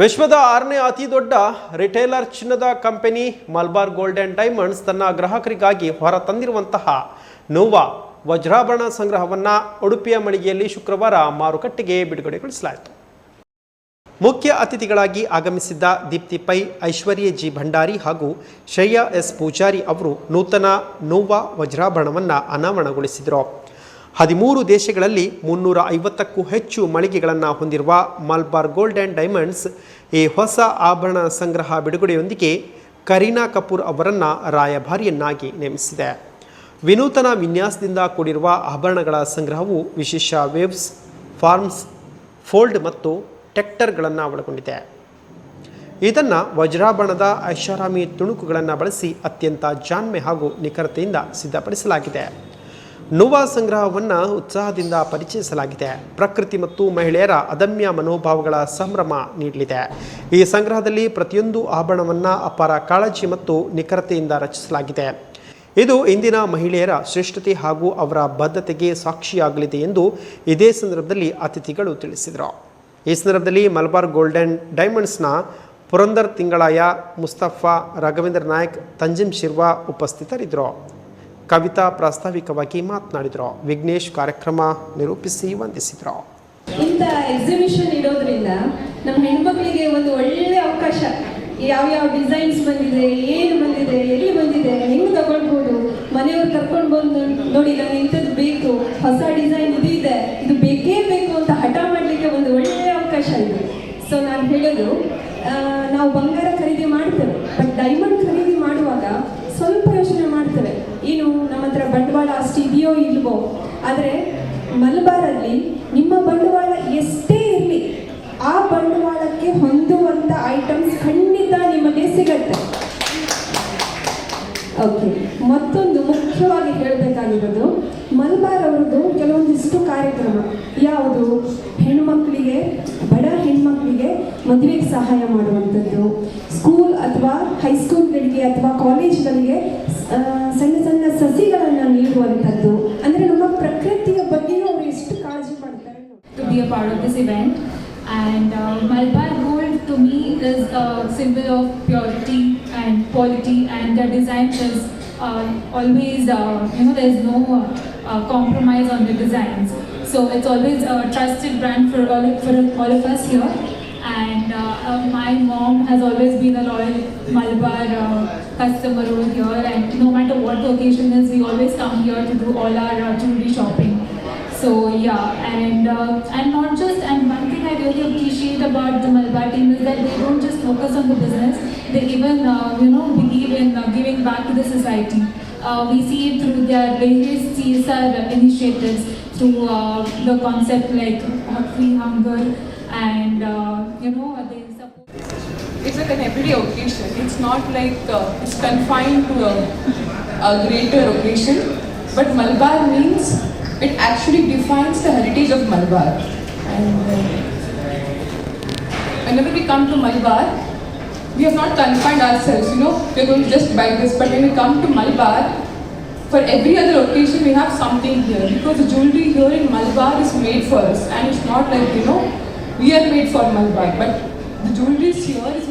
ವಿಶ್ವದ ಆರನೇ ಅತಿ ದೊಡ್ಡ ರಿಟೇಲರ್ ಚಿನ್ನದ company Malabar Gold and Diamonds ತನ್ನ ಗ್ರಾಹಕರಿಗಾಗಿ ಹೊರತಂದಿರುವಂತಹ ನೋವಾ ವಜ್ರಾಭರಣ ಸಂಗ್ರಹವನ್ನು ಉಡುಪಿಯ ಮಳಿಗೆಯಲ್ಲಿ ಶುಕ್ರವಾರ ಮಾರುಕಟ್ಟೆಗೆ ಬಿಡುಗಡೆಗೊಳಿಸಲಾಯಿತು. ಮುಖ್ಯ ಅತಿಥಿಗಳಾಗಿ ಆಗಮಿಸಿದ್ದ ದೀಪ್ತಿ ಪೈ, ಐಶ್ವರ್ಯ ಜಿ ಭಂಡಾರಿ ಹಾಗೂ ಶ್ರೇಯಾ ಎಸ್ ಪೂಜಾರಿ ಅವರು ನೂತನ ನೋವಾ ವಜ್ರಾಭರಣವನ್ನು ಅನಾವರಣಗೊಳಿಸಿದರು. ಹದಿಮೂರು ದೇಶಗಳಲ್ಲಿ ಮುನ್ನೂರ ಐವತ್ತಕ್ಕೂ ಹೆಚ್ಚು ಮಳಿಗೆಗಳನ್ನು ಹೊಂದಿರುವ ಮಲ್ಬಾರ್ ಗೋಲ್ಡ್ ಆ್ಯಂಡ್ ಡೈಮಂಡ್ಸ್ ಈ ಹೊಸ ಆಭರಣ ಸಂಗ್ರಹ ಬಿಡುಗಡೆಯೊಂದಿಗೆ ಕರೀನಾ ಕಪೂರ್ ಅವರನ್ನು ರಾಯಭಾರಿಯನ್ನಾಗಿ ನೇಮಿಸಿದೆ. ವಿನೂತನ ವಿನ್ಯಾಸದಿಂದ ಕೂಡಿರುವ ಆಭರಣಗಳ ಸಂಗ್ರಹವು ವಿಶೇಷ ವೇವ್ಸ್, ಫಾರ್ಮ್ಸ್, ಫೋಲ್ಡ್ ಮತ್ತು ಟೆಕ್ಟರ್ಗಳನ್ನು ಒಳಗೊಂಡಿದೆ. ಇದನ್ನು ವಜ್ರಾಭರಣದ ಐಷಾರಾಮಿ ತುಣುಕುಗಳನ್ನು ಬಳಸಿ ಅತ್ಯಂತ ಜಾಣ್ಮೆ ಹಾಗೂ ನಿಖರತೆಯಿಂದ ಸಿದ್ಧಪಡಿಸಲಾಗಿದೆ. ನೋವಾ ಸಂಗ್ರಹವನ್ನು ಉತ್ಸಾಹದಿಂದ ಪರಿಚಯಿಸಲಾಗಿದೆ. ಪ್ರಕೃತಿ ಮತ್ತು ಮಹಿಳೆಯರ ಅದಮ್ಯ ಮನೋಭಾವಗಳ ಸಂಭ್ರಮ ನೀಡಲಿದೆ. ಈ ಸಂಗ್ರಹದಲ್ಲಿ ಪ್ರತಿಯೊಂದು ಆಭರಣವನ್ನು ಅಪಾರ ಕಾಳಜಿ ಮತ್ತು ನಿಖರತೆಯಿಂದ ರಚಿಸಲಾಗಿದೆ. ಇದು ಇಂದಿನ ಮಹಿಳೆಯರ ಶ್ರೇಷ್ಠತೆ ಹಾಗೂ ಅವರ ಬದ್ಧತೆಗೆ ಸಾಕ್ಷಿಯಾಗಲಿದೆ ಎಂದು ಇದೇ ಸಂದರ್ಭದಲ್ಲಿ ಅತಿಥಿಗಳು ತಿಳಿಸಿದರು. ಈ ಸಂದರ್ಭದಲ್ಲಿ ಮಲಬಾರ್ ಗೋಲ್ಡನ್ ಡೈಮಂಡ್ಸ್ನ ಪುರಂದರ್ ತಿಂಗಳಾಯ ಮುಸ್ತಫಾ, ರಾಘವೇಂದ್ರ ನಾಯಕ್ ತಂಜಿಮ್ ಶಿರ್ವಾ ಉಪಸ್ಥಿತರಿದ್ದರು. ಕವಿತಾ ಪ್ರಾಸ್ತಾವಿಕವಾಗಿ ಮಾತನಾಡಿದರು. ವಿಘ್ನೇಶ್ ಕಾರ್ಯಕ್ರಮ ನಿರೂಪಿಸಿ ವಂದಿಸಿದರು. ಇಂಥ ಎಕ್ಸಿಬಿಷನ್ ಇಡೋದ್ರಿಂದ ನಮ್ಮ ಹೆಣ್ಮಕ್ಳಿಗೆ ಒಂದು ಒಳ್ಳೆ ಅವಕಾಶ. ಯಾವ ಯಾವ ಡಿಸೈನ್ಸ್ ಬಂದಿದೆ, ಏನು ಬಂದಿದೆ, ಎಲ್ಲಿ ಬಂದಿದೆ ಹೆಂಗ್ ತಗೊಳ್ಬೋದು ಮನೆಯವ್ರು ಕರ್ಕೊಂಡು ಬಂದು ನೋಡಿ, ನನಗೆ ಇಂಥದ್ದು ಬೇಕು. ಹೊಸ ಡಿಸೈನ್ ಇದು ಇದೆ. ಇದು ಬೇಕೇ ಬೇಕು ಅಂತ ಹಠ ಮಾಡಲಿಕ್ಕೆ ಒಂದು ಒಳ್ಳೆ ಅವಕಾಶ ಇದೆ. ಸೊ ನಾನು ಹೇಳೋದು ನಾವು ಬಂಗಾರ ಖರೀದಿ ಮಾಡ್ತೇವೆ ಬಟ್ ಡೈಮಂಡ್ ಖರೀದಿ ಮಾಡುವಾಗ ಸ್ವಲ್ಪ ಯೋಚನೆ ಮಾಡ್ತೇವೆ ಏನು ನಮ್ಮ ಹತ್ರ ಬಂಡವಾಳ ಅಷ್ಟು ಇದೆಯೋ ಇಲ್ವೋ, ಆದರೆ ಮಲಬಾರಲ್ಲಿ ನಿಮ್ಮ ಬಂಡವಾಳ ಎಷ್ಟೇ ಇರಲಿ, ಆ ಬಂಡವಾಳಕ್ಕೆ ಹೊಂದುವಂತ ಐಟಮ್ಸ್ ಖಂಡಿತ ನಿಮಗೆ ಸಿಗತ್ತೆ. ಓಕೆ ಮತ್ತೊಂದು ಮುಖ್ಯವಾಗಿ ಹೇಳಬೇಕಾಗಿರೋದು, ಮಲಬಾರ್ ಅವ್ರದ್ದು ಕೆಲವೊಂದಿಷ್ಟು ಕಾರ್ಯಕ್ರಮ. ಯಾವುದು? ಹೆಣ್ಮಕ್ಳಿಗೆ, ಬಡ ಹೆಣ್ಮಕ್ಳಿಗೆ ಮದುವೆಗೆ ಸಹಾಯ ಮಾಡುವಂಥದ್ದು ಸ್ಕೂಲ್ ಅಥವಾ ಹೈಸ್ಕೂಲ್ಗಳಿಗೆ ಅಥವಾ ಕಾಲೇಜ್ಗಳಿಗೆ ಸಣ್ಣ ಸಣ್ಣ ಸಸಿಗಳನ್ನು ನೀಡುವಂಥದ್ದು ಅಂದರೆ ನಮ್ಮ ಪ್ರಕೃತಿಯ ಬಗ್ಗೆಯೂ ಅವರು ಎಷ್ಟು ಕಾಳಜಿ ಮಾಡ್ತಾರೆ to be a part of this event. And uh, Malabar Gold to me is a symbol of purity and quality, and the design is uh, always, uh, you know, there's no uh, uh, compromise on the designs. So it's always a trusted brand And uh, uh, my mom has always been a loyal Malabar uh, customer over here, and no matter what the occasion is, we always come here to do all our uh, jewelry shopping. So yeah, and uh, and not just and one thing I really appreciate about the Malabar team is that they don't just focus on the business; they even uh, you know believe in giving back to the society. We see it through their various CSR initiatives, through the concept like free hunger, and you know they support. It's like an everyday occasion. It's not like uh, it's confined to a, a greater occasion. But Malabar means it actually defines the heritage of Malabar. And uh, whenever we come to Malabar, we have not confined ourselves. You know, we're going to just buy this. But when we come to Malabar, for every other occasion, we have something here because the jewelry here in Malabar is made for us, and it's not like you know we are made for Malabar, but the jewelry here is